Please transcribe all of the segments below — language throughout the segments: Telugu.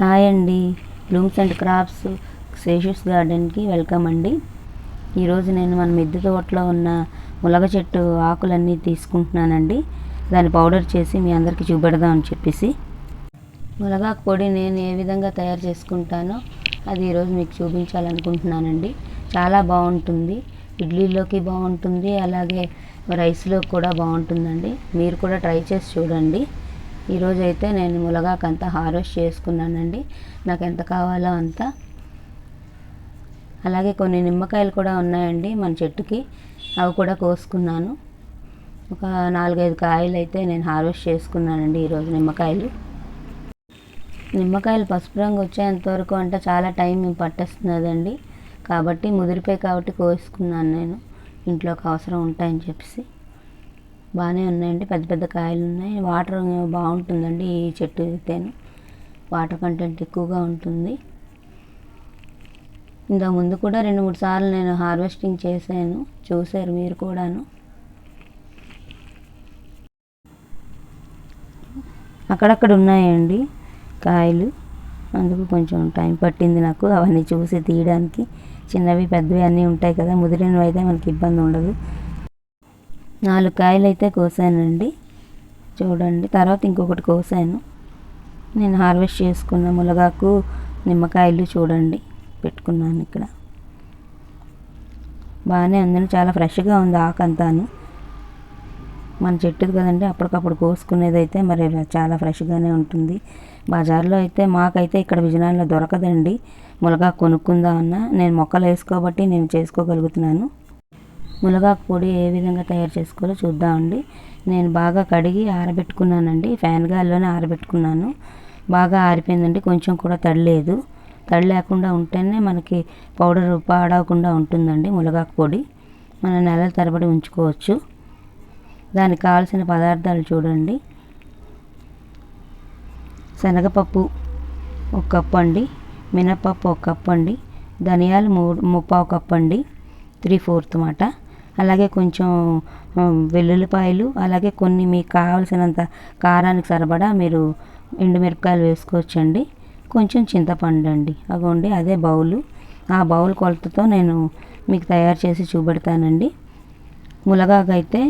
హాయ్ అండి. బ్లూమ్స్ అండ్ క్రాప్స్ సేషస్ గార్డెన్కి వెల్కమ్ అండి. ఈరోజు నేను మన మిద్దె తోటలో ఉన్న ములగ చెట్టు ఆకులన్నీ తీసుకుంటున్నానండి. దాన్ని పౌడర్ చేసి మీ అందరికీ చూపెడదాం అని చెప్పేసి. ములగాకు పొడి నేను ఏ విధంగా తయారు చేసుకుంటానో అది ఈరోజు మీకు చూపించాలనుకుంటున్నానండి. చాలా బాగుంటుంది. ఇడ్లీలోకి బాగుంటుంది. అలాగే రైస్లో కూడా బాగుంటుందండి. మీరు కూడా ట్రై చేసి చూడండి. ఈరోజు అయితే నేను మునగాకు అంతా హార్వెస్ట్ చేసుకున్నానండి. నాకు ఎంత కావాలో అంత. అలాగే కొన్ని నిమ్మకాయలు కూడా ఉన్నాయండి మన చెట్టుకి. అవి కూడా కోసుకున్నాను. ఒక నాలుగైదు కాయలు అయితే నేను హార్వెస్ట్ చేసుకున్నానండి ఈరోజు నిమ్మకాయలు. నిమ్మకాయలు పసుపు రంగు వచ్చేంత వరకు అంటే చాలా టైం పట్టేస్తున్నదండి. కాబట్టి ముదిరిపోయి కాబట్టి కోసుకున్నాను నేను. ఇంట్లోకి అవసరం ఉంటాయని చెప్పేసి. బాగానే ఉన్నాయండి. పెద్ద పెద్ద కాయలు ఉన్నాయి. వాటర్ బాగుంటుందండి ఈ చెట్టు అయితేను. వాటర్ కంటెంట్ ఎక్కువగా ఉంటుంది. ఇంతకు ముందు కూడా రెండు మూడు సార్లు నేను హార్వెస్టింగ్ చేశాను. చూశారు మీరు కూడాను. అక్కడక్కడ ఉన్నాయండి కాయలు. అందుకు కొంచెం టైం పట్టింది నాకు అవన్నీ చూసి తీయడానికి. చిన్నవి పెద్దవి అన్నీ ఉంటాయి కదా ముదిరినవి అయితే మనకి ఇబ్బంది ఉండదు. నాలుగు కాయలు అయితే కోసానండి. చూడండి తర్వాత ఇంకొకటి కోసాను. నేను హార్వెస్ట్ చేసుకున్న ములగాకు నిమ్మకాయలు చూడండి పెట్టుకున్నాను ఇక్కడ. బాగానే ఉందండి చాలా ఫ్రెష్గా ఉంది ఆకంతాను మన చెట్టుది కదండి అప్పటికప్పుడు కోసుకునేది అయితే మరి చాలా ఫ్రెష్గానే ఉంటుంది. బజార్లో అయితే మాకైతే ఇక్కడ విజయనగరంలో దొరకదండి. మునగాకు కొనుక్కుందామన్నా నేను మొక్కలు వేసుకోబట్టి నేను చేసుకోగలుగుతున్నాను. మునగాకు పొడి ఏ విధంగా తయారు చేసుకోవాలో చూద్దామండి నేను బాగా కడిగి ఆరబెట్టుకున్నానండి. ఫ్యాన్ గాలిలోనే ఆరబెట్టుకున్నాను. బాగా ఆరిపోయిందండి. కొంచెం కూడా తడలేదు. తడి లేకుండా ఉంటేనే మనకి పౌడర్ పాడవకుండా ఉంటుందండి మునగాకు పొడి. మన నెలల తరబడి ఉంచుకోవచ్చు. దానికి కావాల్సిన పదార్థాలు చూడండి. శనగపప్పు ఒక కప్పు అండి. మినపప్పు ఒక కప్పు అండి. ధనియాలు మూడు ముప్పావు కప్పు అండి. త్రీ ఫోర్త్ మాట. అలాగే కొంచెం వెల్లుల్లిపాయలు అలాగే కొన్ని మీకు కావాల్సినంత కారానికి సరిపడా మీరు ఎండుమిరపకాయలు వేసుకోవచ్చండి. కొంచెం చింతపండు అండి. అగోండి అదే బౌలు. ఆ బౌల్ కొలతతో నేను మీకు తయారు చేసి చూపెడతానండి. ములగాకైతే అయితే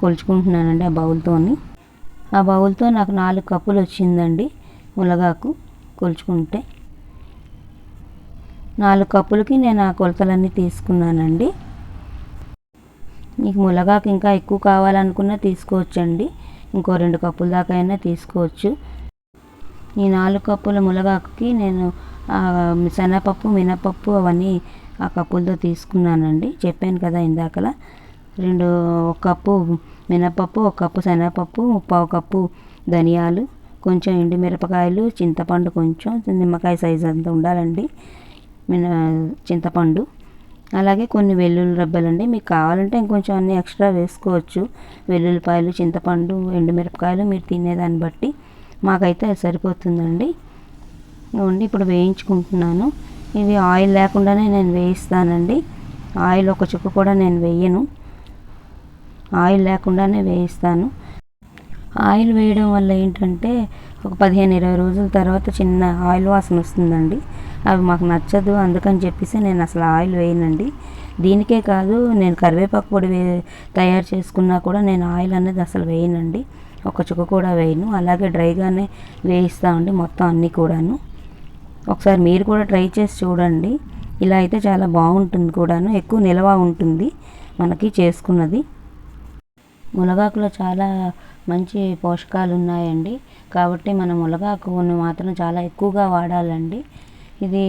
కొలుచుకుంటున్నానండి ఆ బౌల్తోని. ఆ బౌల్తో నాకు నాలుగు కప్పులు వచ్చిందండి ములగాకు కొలుచుకుంటే. నాలుగు కప్పులకి నేను ఆ కొలతలన్నీ తీసుకున్నానండి. మీకు మునగాకు ఇంకా ఎక్కువ కావాలనుకున్నా తీసుకోవచ్చండి. ఇంకో రెండు కప్పుల దాకా అయినా తీసుకోవచ్చు. ఈ నాలుగు కప్పుల మునగాకుకి నేను శనగపప్పు మినపప్పు అవన్నీ ఆ కప్పులతో తీసుకున్నానండి. చెప్పాను కదా ఇందాకలా. రెండు ఒక కప్పు మినపప్పు ఒక కప్పు శనగపప్పు పావు కప్పు ధనియాలు కొంచెం ఎండు మిరపకాయలు చింతపండు కొంచెం నిమ్మకాయ సైజ్ అంత ఉండాలండి. మిన చింతపండు. అలాగే కొన్ని వెల్లుల్లి రబ్బలండి. మీకు కావాలంటే ఇంకొంచెం అన్ని ఎక్స్ట్రా వేసుకోవచ్చు. వెల్లుల్లిపాయలు చింతపండు ఎండుమిరపకాయలు మీరు తినేదాన్ని బట్టి మాకైతే అది సరిపోతుందండి. ఉండి ఇప్పుడు వేయించుకుంటున్నాను. ఇవి ఆయిల్ లేకుండానే నేను వేయిస్తానండి. ఆయిల్ ఒక చుక్క కూడా నేను వేయను. ఆయిల్ లేకుండానే వేయిస్తాను. ఆయిల్ వేయడం వల్ల ఏంటంటే ఒక పదిహేను ఇరవై రోజుల తర్వాత చిన్న ఆయిల్ వాసన వస్తుందండి. అవి మాకు నచ్చదు. అందుకని చెప్పేసి నేను అసలు ఆయిల్ వేయనండి. దీనికే కాదు నేను కరివేపాకు పొడి వే తయారు చేసుకున్నా కూడా నేను ఆయిల్ అనేది అసలు వేయనండి. ఒక చుక్క కూడా వేయను. అలాగే డ్రైగానే వేయిస్తామండి మొత్తం అన్నీ కూడాను. ఒకసారి మీరు కూడా ట్రై చేసి చూడండి. ఇలా అయితే చాలా బాగుంటుంది కూడాను. ఎక్కువ నిల్వ ఉంటుంది మనకి చేసుకున్నది. మునగాకులో చాలా మంచి పోషకాలు ఉన్నాయండి. కాబట్టి మన మునగాకును మాత్రం చాలా ఎక్కువగా వాడాలండి. ఇది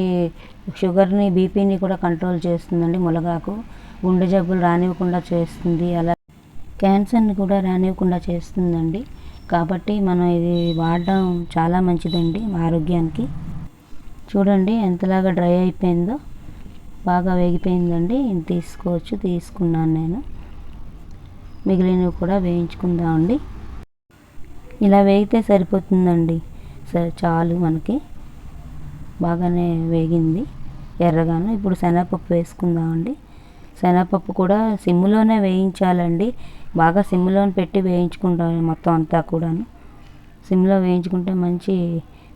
షుగర్ని బీపీని కూడా కంట్రోల్ చేస్తుందండి మునగాకు గుండె జబ్బులు రానివ్వకుండా చేస్తుంది. అలా క్యాన్సర్ని కూడా రానివ్వకుండా చేస్తుందండి. కాబట్టి మనం ఇది వాడడం చాలా మంచిదండి ఆరోగ్యానికి. చూడండి ఎంతలాగా డ్రై అయిపోయిందో బాగా వేగిపోయిందండి. తీసుకోవచ్చు తీసుకున్నాను నేను. మిగిలినవి కూడా వేయించుకుందామండి. ఇలా వేగితే సరిపోతుందండి. సరే చాలు మనకి. బాగానే వేగింది ఎర్రగాను. ఇప్పుడు శనగపప్పు వేసుకుందామండి. శనగపప్పు కూడా సిమ్లోనే వేయించాలండి. బాగా సిమ్లో పెట్టి వేయించుకుంటాం మొత్తం అంతా కూడాను. సిమ్లో వేయించుకుంటే మంచి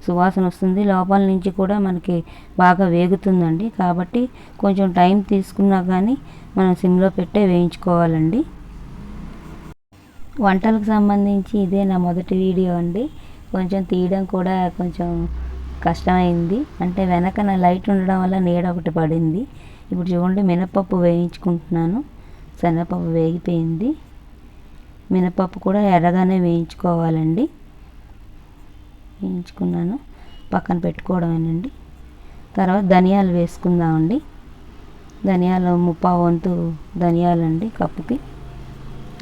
సువాసన వస్తుంది. లోపల నుంచి కూడా మనకి బాగా వేగుతుందండి. కాబట్టి కొంచెం టైం తీసుకున్నా కానీ మనం సిమ్లో పెట్టే వేయించుకోవాలండి. వంటలకు సంబంధించి ఇదే నా మొదటి వీడియో అండి. కొంచెం తీయడం కూడా కొంచెం కష్టమైంది. అంటే వెనక లైట్ ఉండడం వల్ల నీడ ఒకటి పడింది. ఇప్పుడు చూడండి మినపప్పు వేయించుకుంటున్నాను. శనగపప్పు వేగిపోయింది. మినపప్పు కూడా ఎర్రగానే వేయించుకోవాలండి. వేయించుకున్నాను. పక్కన పెట్టుకోవడమేనండి. తర్వాత ధనియాలు వేసుకుందామండి. ధనియాలు ముప్పావు వంతు ధనియాలండి కప్పుకి.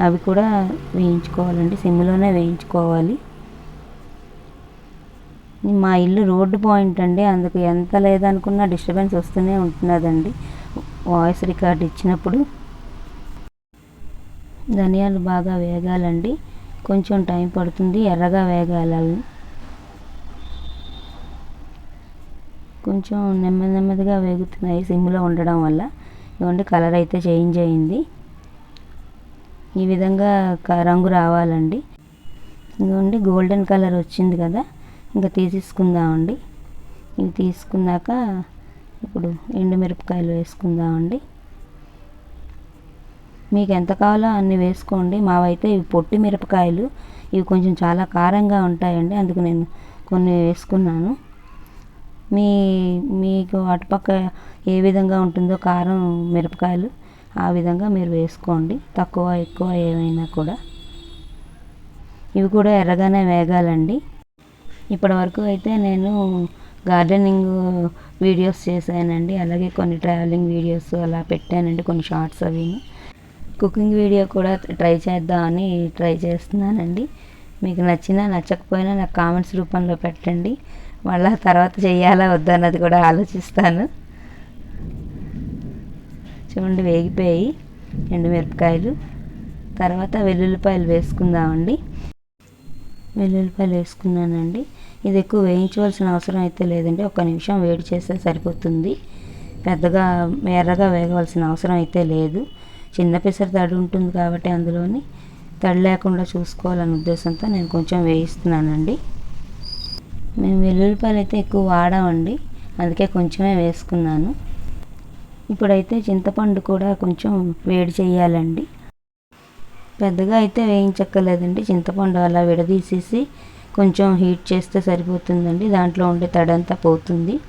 అవి కూడా వేయించుకోవాలండి. సిమ్లోనే వేయించుకోవాలి. మా ఇల్లు రోడ్డు పాయింట్ అండి. అందుకు ఎంత లేదనుకున్నా డిస్టర్బెన్స్ వస్తూనే ఉంటున్నదండి. వాయిస్ రికార్డ్ ఇచ్చినప్పుడు. ధనియాలు బాగా వేగాలండి. కొంచెం టైం పడుతుంది. ఎర్రగా వేగాలి కొంచెం నెమ్మది నెమ్మదిగా వేగుతున్నాయి సిమ్లో ఉండడం వల్ల. ఇవ్వండి కలర్ అయితే చేంజ్ అయింది. ఈ విధంగా క- రంగు రావాలండి. ఇదిగోండి గోల్డెన్ కలర్ వచ్చింది కదా. ఇంకా తీసేసుకుందామండి ఇవి తీసుకున్నాక ఇప్పుడు ఎండుమిరపకాయలు వేసుకుందామండి. మీకు ఎంత కావాలో అన్ని వేసుకోండి. మావైతే ఇవి పొట్టి మిరపకాయలు. ఇవి కొంచెం చాలా కారంగా ఉంటాయండి. అందుకు నేను కొన్ని వేసుకున్నాను. మీ మీకు అటుపక్క ఏ విధంగా ఉంటుందో కారం మిరపకాయలు ఆ విధంగా మీరు వేసుకోండి. తక్కువ ఎక్కువ ఏమైనా కూడా. ఇవి కూడా ఎర్రగానే వేగాలండి. ఇప్పటి వరకు అయితే నేను గార్డెనింగ్ వీడియోస్ చేశానండి. అలాగే కొన్ని ట్రావెలింగ్ వీడియోస్ అలా పెట్టానండి కొన్ని షార్ట్స్ అవి కుకింగ్ వీడియో కూడా ట్రై చేద్దామని ట్రై చేస్తున్నానండి. మీకు నచ్చినా నచ్చకపోయినా నాకు కామెంట్స్ రూపంలో పెట్టండి. మళ్ళీ తర్వాత చేయాలా వద్దా అన్నది కూడా ఆలోచిస్తాను. చూడండి వేగిపోయి ఎండుమిరపకాయలు. తర్వాత వెల్లుల్లిపాయలు వేసుకుందామండి. వెల్లుల్లిపాయలు వేసుకున్నానండి. ఇది ఎక్కువ వేయించవలసిన అవసరం అయితే లేదండి. ఒక నిమిషం వేడి చేస్తే సరిపోతుంది. పెద్దగా ఎర్రగా వేగవలసిన అవసరం అయితే లేదు. చిన్న పెసర తడి ఉంటుంది కాబట్టి అందులోని తడి లేకుండా చూసుకోవాలనే ఉద్దేశంతో నేను కొంచెం వేయిస్తున్నానండి. మేము వెల్లుల్లిపాయలు అయితే ఎక్కువ వాడామండి. అందుకే కొంచెమే వేసుకున్నాను. ఇప్పుడైతే చింతపండు కూడా కొంచెం వేడి చేయాలండి. పెద్దగా అయితే వేయించక్కర్లేదండి. చింతపండు అలా విడదీసేసి కొంచెం హీట్ చేస్తే సరిపోతుందండి. దాంట్లో ఉండే తడంతా పోతుంది.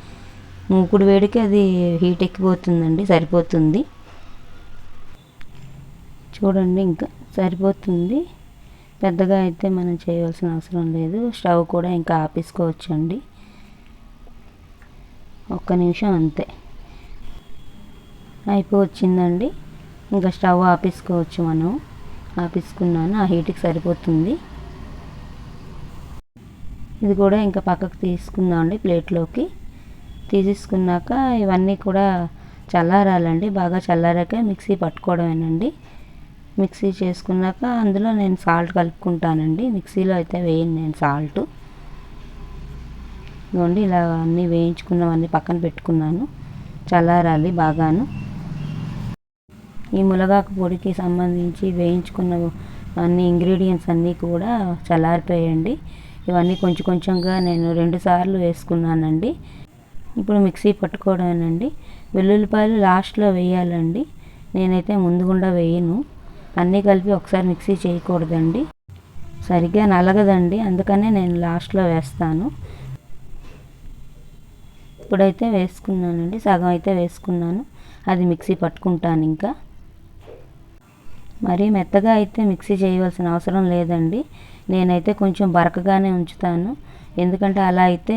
మూకుడు వేడికి అది హీట్ ఎక్కిపోతుందండి. సరిపోతుంది. చూడండి ఇంకా సరిపోతుంది. పెద్దగా అయితే మనం చేయవలసిన అవసరం లేదు. స్టవ్ కూడా ఇంకా ఆపేసుకోవచ్చండి. ఒక్క నిమిషం అంతే. అయిపోవచ్చిందండి. ఇంకా స్టవ్ ఆపేసుకోవచ్చు మనం. ఆపేసుకున్నాను ఆ హీట్కి సరిపోతుంది. ఇది కూడా ఇంకా పక్కకు తీసుకుందామండి ప్లేట్లోకి. తీసేసుకున్నాక ఇవన్నీ కూడా చల్లారాలండి. బాగా చల్లారాక మిక్సీ పట్టుకోవడమేనండి. మిక్సీ చేసుకున్నాక అందులో నేను సాల్ట్ కలుపుకుంటానండి. మిక్సీలో అయితే వేయను నేను సాల్ట్. ఇదిగోండి ఇలా అన్నీ వేయించుకున్నవన్నీ పక్కన పెట్టుకున్నాను. చల్లారాలి బాగాను. ఈ మునగాకు పొడికి సంబంధించి వేయించుకున్న అన్ని ఇంగ్రీడియంట్స్ అన్నీ కూడా చల్లారిపోయాయండి ఇవన్నీ కొంచెం కొంచెంగా నేను రెండు సార్లు వేసుకున్నానండి. ఇప్పుడు మిక్సీ పట్టుకోవడమేనండి వెల్లుల్లిపాయలు లాస్ట్లో వేయాలండి. నేనైతే ముందుగుండా వేయను. అన్నీ కలిపి ఒకసారి మిక్సీ చేయకూడదండి. సరిగ్గా నలగదండి. అందుకనే నేను లాస్ట్లో వేస్తాను. ఇప్పుడైతే వేసుకున్నానండి. సగం అయితే వేసుకున్నాను. అది మిక్సీ పట్టుకుంటాను ఇంకా. మరీ మెత్తగా అయితే మిక్సీ చేయవలసిన అవసరం లేదండి. నేనైతే కొంచెం బరకగానే ఉంచుతాను. ఎందుకంటే అలా అయితే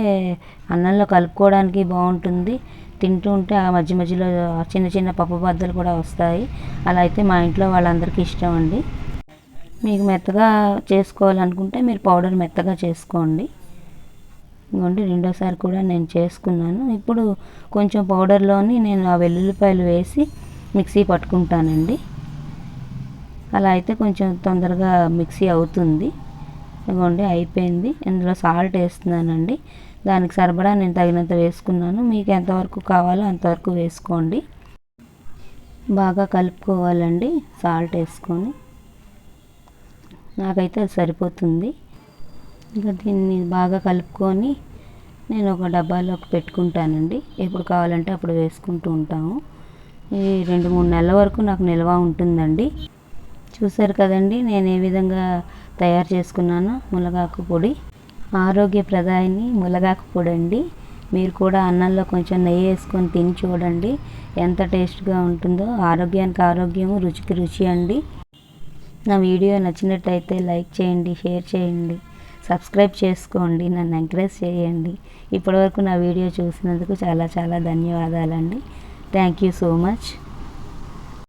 అన్నంలో కలుపుకోవడానికి బాగుంటుంది. తింటూ ఉంటే ఆ మధ్య మధ్యలో చిన్న చిన్న పప్పు బద్దలు కూడా వస్తాయి. అలా అయితే మా ఇంట్లో వాళ్ళందరికీ ఇష్టం అండి. మీకు మెత్తగా చేసుకోవాలనుకుంటే మీరు పౌడర్ మెత్తగా చేసుకోండి. ఇంకోండి రెండోసారి కూడా నేను చేసుకున్నాను. ఇప్పుడు కొంచెం పౌడర్లోని నేను ఆ వెల్లుల్లిపాయలు వేసి మిక్సీ పట్టుకుంటానండి. అలా అయితే కొంచెం తొందరగా మిక్సీ అవుతుంది. ఇదిగోండి అయిపోయింది. ఇందులో సాల్ట్ వేస్తున్నానండి. దానికి సరిపడా నేను తగినంత వేసుకున్నాను. మీకు ఎంతవరకు కావాలో అంతవరకు వేసుకోండి. బాగా కలుపుకోవాలండి సాల్ట్ వేసుకొని. నాకైతే అది సరిపోతుంది. ఇంకా దీన్ని బాగా కలుపుకొని నేను ఒక డబ్బాలోకి పెట్టుకుంటానండి. ఎప్పుడు కావాలంటే అప్పుడు వేసుకుంటూ ఉంటాము. ఈ రెండు మూడు నెలల వరకు నాకు నిల్వ ఉంటుందండి. చూసారు కదండి నేను ఏ విధంగా తయారు చేసుకున్నానో? మునగాకు పొడి. ఆరోగ్యప్రదాయని మునగాకు పొడి అండి. మీరు కూడా అన్నంలో కొంచెం నెయ్యి వేసుకొని తిని చూడండి. ఎంత టేస్ట్గా ఉంటుందో. ఆరోగ్యానికి ఆరోగ్యము రుచికి రుచి అండి. నా వీడియో నచ్చినట్టయితే లైక్ చేయండి షేర్ చేయండి. సబ్స్క్రైబ్ చేసుకోండి. నన్ను ఎంకరేజ్ చేయండి. ఇప్పటివరకు నా వీడియో చూసినందుకు చాలా చాలా ధన్యవాదాలండి. Thank you so much.